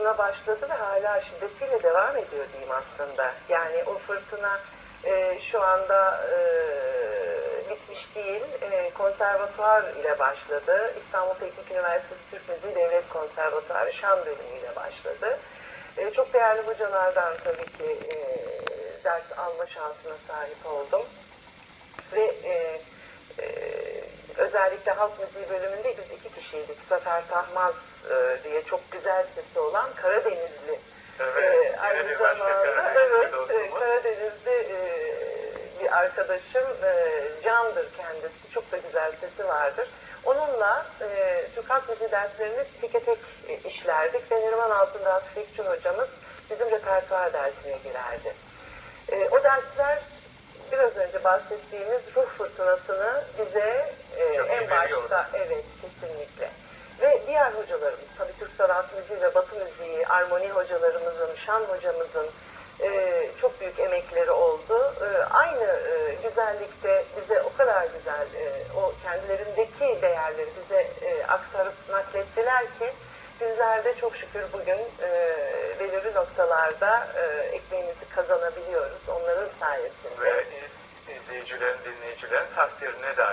fırtına başladı ve hala şiddetiyle devam ediyor diyeyim aslında. Yani o fırtına e, şu anda e, bitmiş değil. E, konservatuvar ile başladı. İstanbul Teknik Üniversitesi Türk Müziği Devlet Konservatuvarı Şan Bölümü ile başladı. E, çok değerli hocalardan tabii ki e, ders alma şansına sahip oldum. Ve e, e, özellikle halk müziği bölümünde biz iki kişiydik. Zafer Tahmaz e, diye çok güzel sesi olan Karadenizli. Evet, E, aynı zamanda evet, e, Karadenizli e, bir arkadaşım e, Can'dır kendisi. Çok da güzel sesi vardır. Onunla e, Türk Halk Müziği derslerini teke tek e, işlerdik ve Neriman Altındağ Tüfekçin hocamız bizim repertuar dersine girerdi. E, o dersler biraz önce bahsettiğimiz ruh fırtınasını bize e, Çok en başta evet kesinlikle ve diğer hocalarımız tabii sanat müziği ve batı müziği armoni hocalarımızın şan hocamızın e, çok büyük emekleri oldu. E, aynı e, güzellikte bize o kadar güzel e, o kendilerindeki değerleri bize e, aktarıp naklettiler ki bizler de çok şükür bugün e, belirli noktalarda e, ekmeğimizi kazanabiliyoruz onların sayesinde. Ve iz- izleyicilerin, dinleyicilerin takdirine de